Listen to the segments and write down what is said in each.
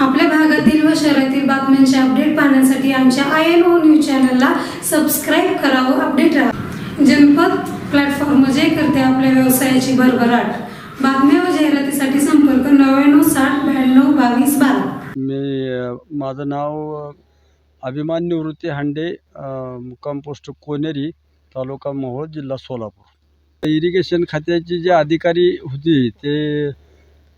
आपल्या भागातील व शहरातील बातम्यांचे अपडेट पाहण्यासाठी आमच्या आय एन ओ न्यूज चॅनलला सबस्क्राईब करावं अपडेट राहा. जनपद प्लॅटफॉर्म जे करते आपल्या व्यवसायाची भरभराट. बातम्या व जाहिरातीसाठी संपर्क नव्याण्णव साठ ब्याण्णव बावीस बारा. मी माझं नाव अभिमान निवृत्ती हांडे मुक्काम पोस्ट कोनेरी तालुका मोहोळ जिल्हा सोलापूर. इरिगेशन खात्याचे जे अधिकारी होते ते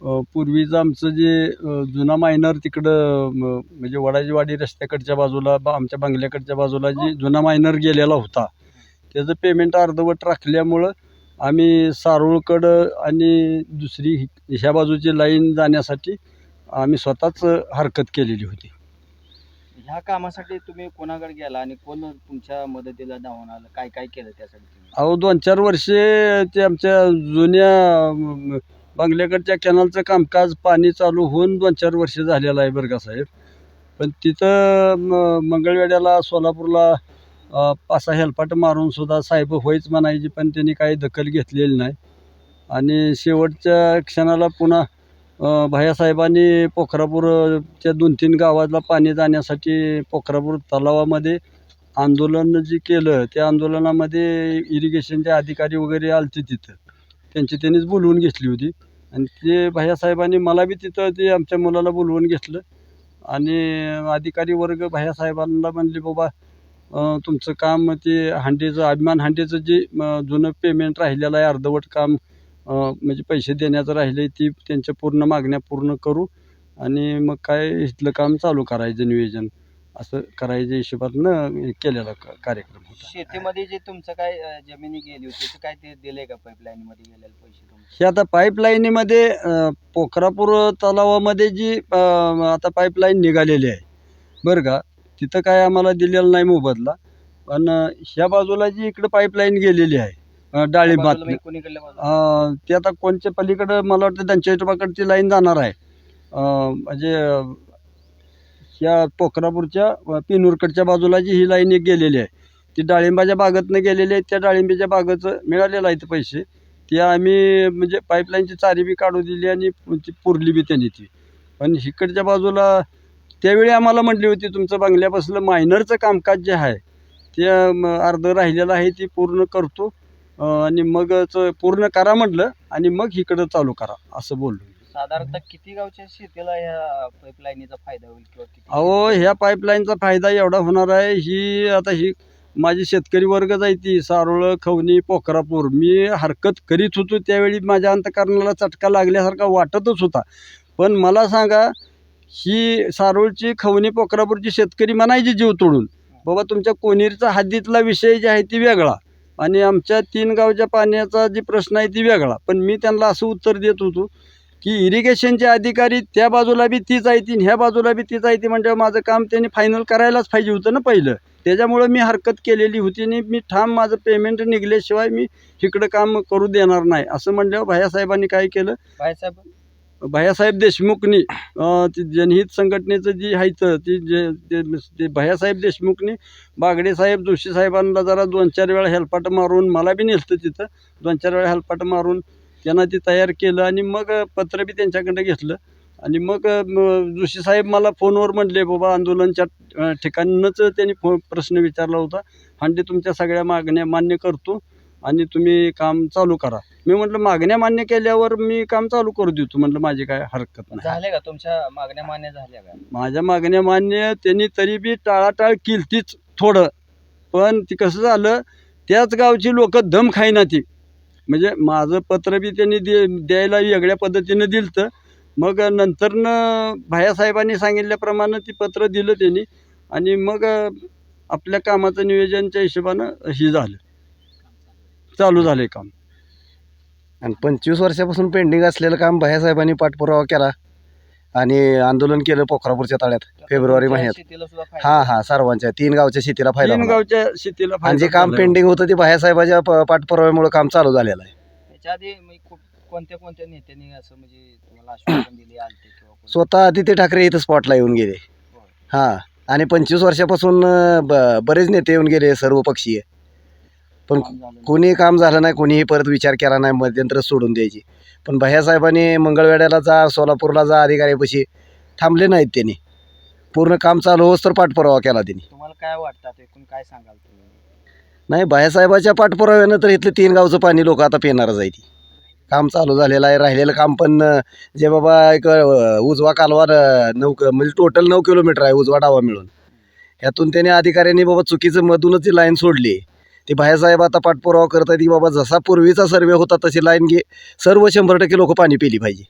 पूर्वीचं आमचं जे जुना मायनर तिकडं म्हणजे वडाजीवाडी रस्त्याकडच्या बाजूला बा आमच्या बंगल्याकडच्या बाजूला जी जुना मायनर गेलेला होता त्याचं पेमेंट अर्धवट राखल्यामुळं आम्ही सारोळकडं आणि दुसरी हि- ह्या बाजूची लाईन जाण्यासाठी आम्ही स्वतःच हरकत केलेली होती. ह्या कामासाठी तुम्ही कोणाकडे गेला आणि कोण तुमच्या मदतीला धावून आलं? काय काय केलं त्यासाठी अहो दोन चार वर्षे ते आमच्या जुन्या बंगल्याकडच्या कॅनलचं कामकाज पाणी चालू होऊन दोन चार वर्ष झालेलं आहे बरं का साहेब. पण तिथं म, मंगळवेड्याला सोलापूरला अ, पाच सहा हेलपाट मारूनसुद्धा साहेब होईच म्हणायची पण त्यांनी काही दखल घेतलेली नाही. आणि शेवटच्या क्षणाला पुन्हा भायासाहेबांनी पोखरापूरच्या दोन तीन गावाला पाणी जाण्यासाठी पोखरापूर तलावामध्ये आंदोलन जे केलं त्या आंदोलनामध्ये इरिगेशनचे अधिकारी वगैरे आलते तिथं. त्यांची त्यांनीच बोलवून घेतली होती. आणि ते भैयासाहेबांनी मला बी तिथं ते आमच्या मुलाला बोलवून घेतलं. आणि अधिकारी वर्ग भैयासाहेबांना म्हणले बाबा तुमचं काम ते हांडीचं अभिमान हांडीचं जे जुनं पेमेंट राहिलेलं आहे अर्धवट काम म्हणजे पैसे देण्याचं राहिले ती त्यांच्या पूर्ण मागण्या पूर्ण करू. आणि मग काय इथलं काम चालू करायचं नियोजन. असं करायच्या हिशोबातनं केलेला क- कार्यक्रम होता. शेतीमध्ये जे तुमचं काय अं, जमिनी गेली होती ते काय ते दिले का पाईपलाईन मध्ये गेलेले पैसे तुमचे? हे आता पाईपलाईनीमध्ये अं, पोखरापूर तलावामध्ये जी अं, आता पाईपलाईन निघालेली आहे. बरं का? तिथं काय आम्हाला दिलेलं नाही मोबदला. पण अं, ह्या बाजूला जी इकडं पाईपलाईन गेलेली आहे अं, डाळिंबात बाजूला मी कोणीकडल्या बाजूला? अं, ते आता कोणच्या पलीकडं मला वाटतं त्यांच्या लाईन जाणार आहे. अं, म्हणजे अं, ह्या पोखरापूरच्या पिनूरकडच्या बाजूला जी ही लाईन एक गेलेली आहे ती डाळिंबाच्या बागेतनं गेलेली आहे. त्या डाळिंबीच्या बागेचं मिळालेलं आहे ते पैसे. ते आम्ही म्हणजे पाईपलाईनची चारी बी काढू दिली आणि ती पुरली बी त्यांनी ती. पण इकडच्या बाजूला त्यावेळी आम्हाला म्हटली होती तुमचं बंगल्यापासलं मायनरचं कामकाज जे आहे ते अर्धं राहिलेलं आहे ती पूर्ण करतो. आणि मगच पूर्ण करा म्हटलं आणि मग इकडं चालू करा असं बोललो साधारणतः किती गावच्या शेतीला ह्या पाईपलाईनीचा फायदा होईल किंवा किती अहो ह्या पाईपलाईनचा फायदा एवढा होणार आहे ही आता ही माझी शेतकरी वर्ग आहे ती सारोळ खवणी पोखरापूर मी हरकत करीत होतो त्यावेळी माझ्या अंतकरणाला चटका लागल्यासारखा वाटतच होता. पण मला सांगा ही सारोळची खवणी पोखरापूरची शेतकरी म्हणायची जीव तोडून बाबा तुमच्या कोणीरचा हद्दीतला विषय जे आहे ती वेगळा आणि आमच्या तीन गावच्या पाण्याचा जी प्रश्न आहे ती वेगळा. पण मी त्यांना असं उत्तर देत होतो की इरिगेशनचे अधिकारी त्या बाजूला बी तीच आणि ह्या बाजूला बी तीच आहे ती म्हणजे माझं काम त्यांनी फायनल करायलाच पाहिजे होतं ना पहिलं. त्याच्यामुळं मी हरकत केलेली होती आणि मी ठाम माझं पेमेंट निघल्याशिवाय मी इकडं काम करू देणार नाही. असं म्हणल्यावर भैयासाहेबांनी काय केलं? भाईसाहेब भैयासाहेब देशमुखनी ती जनहित संघटनेचं जी आहे ती जे ते भैयासाहेब देशमुखनी बागडे साहेब जोशी साहेबांना जरा दोन चार वेळा हेलपाट मारून मला बी नेलतं तिथं दोन चार वेळा हेलपाट मारून त्यांना ते तयार केलं आणि मग पत्र बी त्यांच्याकडे घेतलं. आणि मग जोशी साहेब मला फोनवर म्हणले बाबा आंदोलनच्या ठिकाणीच त्यांनी फो प्रश्न विचारला होता. आणि तुमच्या सगळ्या मागण्या मान्य करतो आणि तुम्ही काम चालू करा. मी म्हटलं मागण्या मान्य केल्यावर मी काम चालू करू देतो. म्हटलं माझी काय हरकत नाही. झाले का तुमच्या मागण्या मान्य झाल्या का? माझ्या मागण्या मान्य त्यांनी तरी बी टाळाटाळ केलतीच थोडं. पण ती कसं झालं त्याच गावची लोक दम खाईना ती. म्हणजे माझं पत्र बी त्यांनी दे द्यायला वेगळ्या पद्धतीनं दिलं मग नंतरनं भायासाहेबांनी सांगितल्याप्रमाणे ती पत्र दिलं त्यांनी. आणि मग आपल्या कामाचं नियोजनच्या हिशोबानं हे झालं. चालू झाले काम. आणि पंचवीस वर्षापासून पेंडिंग असलेलं काम भैयासाहेबांनी पाठपुरावा केला. आणि आंदोलन केलं पोखरापूरच्या तळ्यात फेब्रुवारी महिन्यात हा हा सर्वांच्या तीन गावच्या शेतीला फायदा तीन होणार. गावच्या शेतीला आणि जे फायदा काम झाला. पेंडिंग होतं ते भैयासाहेबाच्या प- पाठपुराव्यामुळे काम चालू झालेलं आहे त्याच्या आधी मी खूप कोणत्या कोणत्या नेत्यांनी असं म्हणजे तुम्हाला आश्वासन दिले आलते किंवा कोणी? स्वतः आदित्य ठाकरे इथं स्पॉटला येऊन गेले होय. हा आणि पंचवीस वर्षापासून अं, ब- बरेच नेते येऊन गेले सर्व पक्षीय पण काम झालं नाही. कोणी काम झालं नाही कोणीही परत विचार केला नाही मध्यंतर सोडून द्यायची पण भैयासाहेबांनी मंगळवेड्याला जा सोलापूरला जा अधिकाऱ्यापाशी थांबले नाहीत त्यांनी. पूर्ण काम चालू होस तर पाठपुरावा केला त्यांनी. तुम्हाला काय वाटतं? आता एकूण काय सांगाल तुम्ही? नाही बायासाहेबाच्या पाठपुराव्यानं तर इथलं तीन गावचं पाणी लोक आता पिणारच आहे ती काम चालू झालेलं आहे राहिलेलं काम पण अं, जे बाबा एक अं, उजवा कालवा अं, नऊ क- म्हणजे टोटल नऊ किलोमीटर आहे उजवा डावा मिळून. ह्यातून त्याने अधिकाऱ्यांनी बाबा चुकीचं मधूनच जी लाईन सोडली. ते बायासाहेब आता पाठपुरावा करत आहेत की बाबा जसा पूर्वीचा सर्वे होता तशी लाईन घे. सर्व शंभर टक्के लोक पाणी पिली पाहिजे.